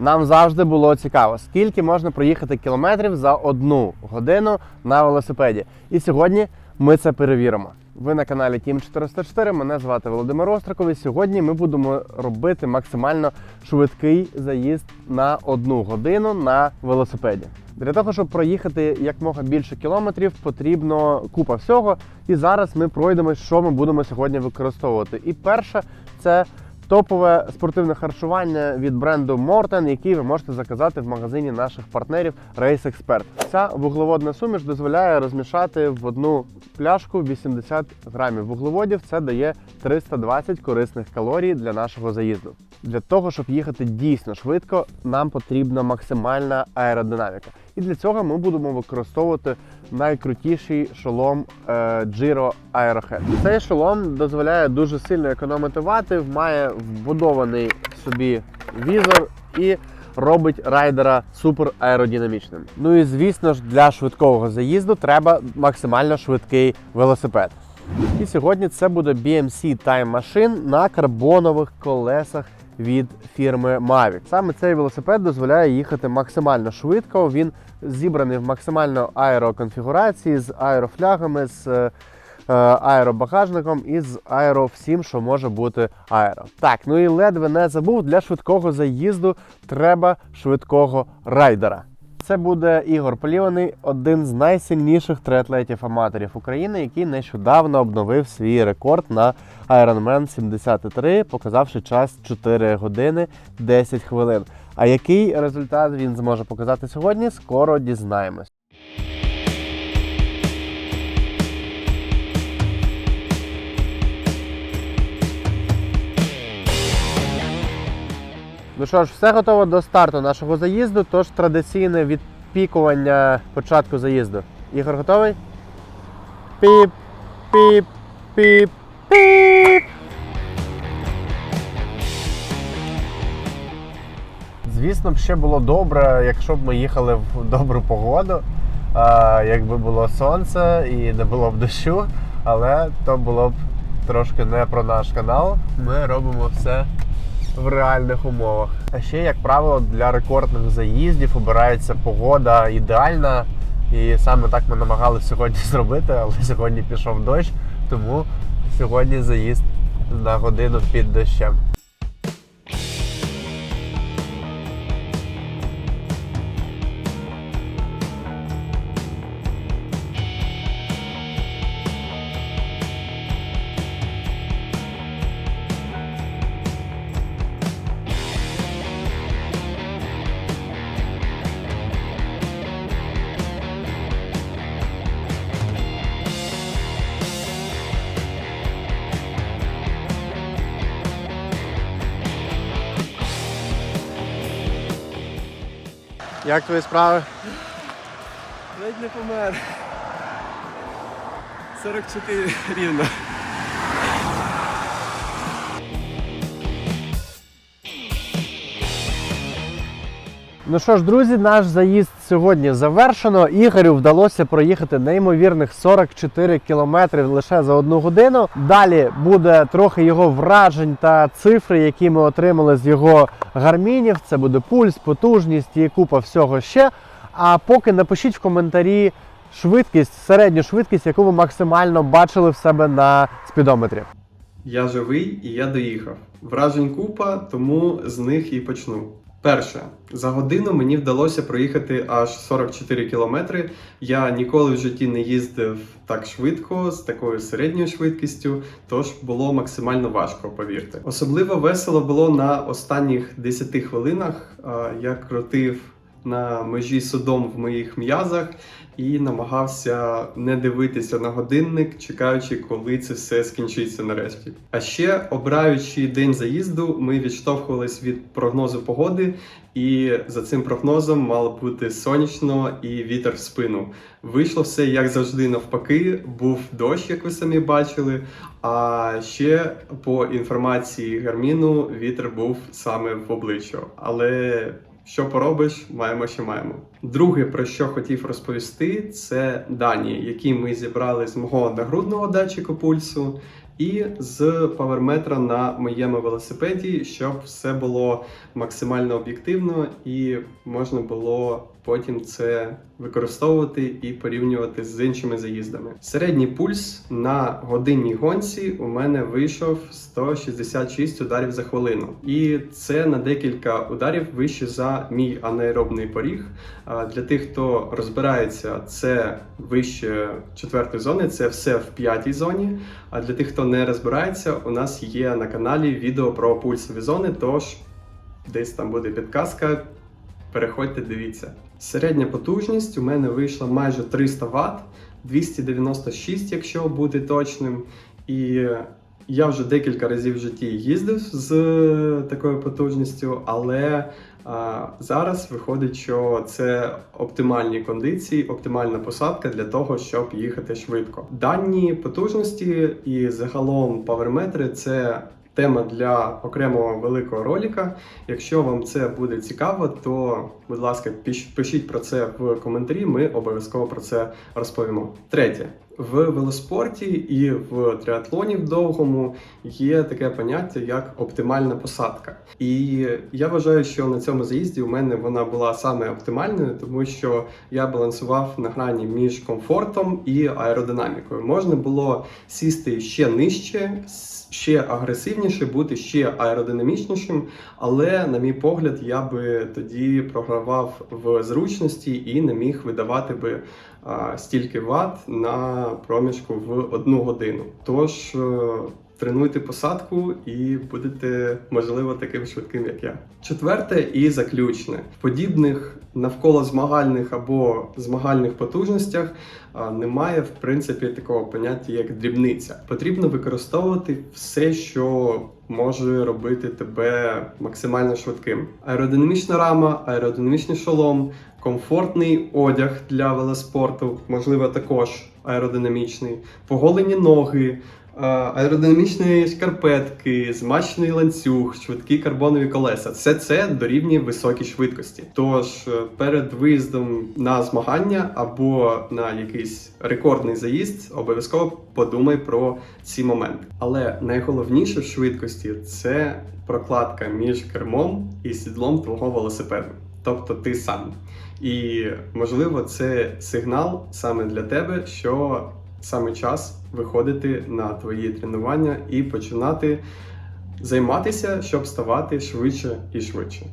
Нам завжди було цікаво, скільки можна проїхати кілометрів за одну годину на велосипеді. І сьогодні ми це перевіримо. Ви на каналі Team 404, Мене звати Володимир Остраков. І сьогодні ми будемо робити максимально швидкий заїзд на одну годину на велосипеді. Для того, щоб проїхати якмога більше кілометрів, потрібно купа всього. І зараз ми пройдемо, що ми будемо сьогодні використовувати. І перше це топове спортивне харчування від бренду Morten, який ви можете заказати в магазині наших партнерів Race Expert. Ця вуглеводна суміш дозволяє розмішати в одну пляшку 80 грамів вуглеводів. Це дає 320 корисних калорій для нашого заїзду. Для того, щоб їхати дійсно швидко, нам потрібна максимальна аеродинаміка. І для цього ми будемо використовувати найкрутіший шолом е, Giro Aerohead. Цей шолом дозволяє дуже сильно економити вати, має вбудований собі візор і робить райдера супер аеродинамічним. Ну і звісно ж, для швидкого заїзду треба максимально швидкий велосипед. І сьогодні це буде BMC Time Machine на карбонових колесах від фірми Mavic. Саме цей велосипед дозволяє їхати максимально швидко. Він зібраний в максимально аероконфігурації з аерофлягами, з е, аеробагажником і з аеро всім, що може бути аеро. Так, ну і ледве не забув, для швидкого заїзду треба швидкого райдера. Це буде Ігор Поліваний, один з найсильніших триатлетів-аматорів України, який нещодавно обновив свій рекорд на Ironman 73, показавши час 4 години 10 хвилин. А який результат він зможе показати сьогодні, скоро дізнаємось. Ну що ж, все готово до старту нашого заїзду, тож традиційне відпікування початку заїзду. Ігор готовий? Піп, піп, піп, піп. Звісно б, ще було добре, якщо б ми їхали в добру погоду, а, якби було сонце і не було б дощу, але то було б трошки не про наш канал. Ми робимо все в реальних умовах. А ще, як правило, для рекордних заїздів обирається погода ідеальна. І саме так ми намагалися сьогодні зробити, але сьогодні пішов дощ, тому сьогодні заїзд на годину під дощем. Як твої справи? Ледь не помер. 44 рівно. Ну що ж, друзі, наш заїзд сьогодні завершено. Ігорю вдалося проїхати неймовірних 44 кілометри лише за одну годину. Далі буде трохи його вражень та цифри, які ми отримали з його гармінів. Це буде пульс, потужність і купа всього ще. А поки напишіть в коментарі швидкість, середню швидкість, яку ви максимально бачили в себе на спідометрі. Я живий і я доїхав. Вражень купа, тому з них і почну. Перше, за годину мені вдалося проїхати аж 44 кілометри. Я ніколи в житті не їздив так швидко, з такою середньою швидкістю, тож було максимально важко, повірте. Особливо весело було на останніх 10 хвилинах. Я крутив на межі судом в моїх м'язах і намагався не дивитися на годинник, чекаючи, коли це все скінчиться нарешті. А ще, обираючи день заїзду, ми відштовхувались від прогнозу погоди, і за цим прогнозом мало бути сонячно і вітер в спину. Вийшло все як завжди навпаки. Був дощ, як ви самі бачили. А ще по інформації Гарміну вітер був саме в обличчя. Але що поробиш, маємо, що маємо. Друге, про що хотів розповісти, це дані, які ми зібрали з мого нагрудного датчика пульсу і з паверметра на моєму велосипеді, щоб все було максимально об'єктивно і можна було потім це використовувати і порівнювати з іншими заїздами. Середній пульс на годинній гонці у мене вийшов 166 ударів за хвилину, і це на декілька ударів вище за мій анаеробний поріг. А Для тих, хто розбирається, це вище четвертої зони, це все в п'ятій зоні. А для тих, хто не розбирається, у нас є на каналі відео про пульсові зони. Тож десь там буде підказка. Переходьте, дивіться. Середня потужність у мене вийшла майже 300 Вт, 296, якщо бути точним. І я вже декілька разів в житті їздив з такою потужністю, але а, зараз виходить, що це оптимальні кондиції, оптимальна посадка для того, щоб їхати швидко. Дані потужності і загалом паверметри це тема для окремого великого роліка. Якщо вам це буде цікаво, то будь ласка, пишіть про це в коментарі. Ми обов'язково про це розповімо. Третє. В велоспорті і в триатлоні в довгому є таке поняття як оптимальна посадка. І я вважаю, що на цьому заїзді у мене вона була саме оптимальною, тому що я балансував на грані між комфортом і аеродинамікою. Можна було сісти ще нижче, ще агресивніше, бути ще аеродинамічнішим, але, на мій погляд, я би тоді програвав в зручності і не міг видавати би а, стільки ват на проміжку в одну годину. Тож е, тренуйте посадку і будете можливо таким швидким, як я. Четверте і заключне в подібних навколо змагальних або змагальних потужностях немає в принципі такого поняття як дрібниця. Потрібно використовувати все, що може робити тебе максимально швидким. Аеродинамічна рама, аеродинамічний шолом, комфортний одяг для велоспорту, можливо, також аеродинамічний, поголені ноги. а, Аеродинамічні шкарпетки, змащений ланцюг, швидкі карбонові колеса все це дорівнює високій швидкості. Тож е, перед виїздом на змагання або на якийсь рекордний заїзд обов'язково подумай про ці моменти. Але найголовніше в швидкості це прокладка між кермом і сідлом твого велосипеду, тобто ти сам. І можливо, це сигнал саме для тебе, що саме час виходити на твої тренування і починати займатися, щоб ставати швидше і швидше.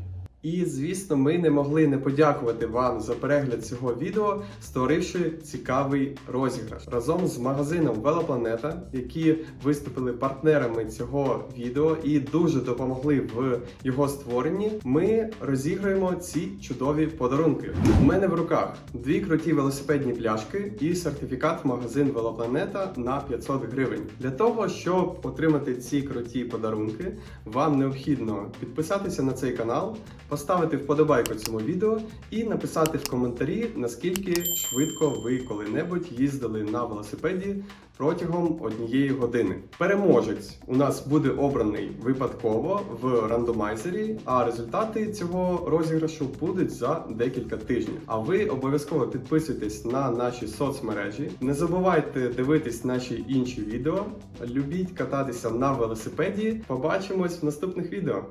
І звісно, ми не могли не подякувати вам за перегляд цього відео, створивши цікавий розіграш разом з магазином Велопланета, які виступили партнерами цього відео і дуже допомогли в його створенні. Ми розіграємо ці чудові подарунки. У мене в руках дві круті велосипедні пляшки і сертифікат в магазин Велопланета на 500 гривень. Для того щоб отримати ці круті подарунки, вам необхідно підписатися на цей канал, поставити вподобайку цьому відео і написати в коментарі, наскільки швидко ви коли-небудь їздили на велосипеді протягом однієї години. Переможець у нас буде обраний випадково в рандомайзері, а результати цього розіграшу будуть за декілька тижнів. А ви обов'язково підписуйтесь на наші соцмережі. Не забувайте дивитись наші інші відео. Любіть кататися на велосипеді. Побачимось в наступних відео.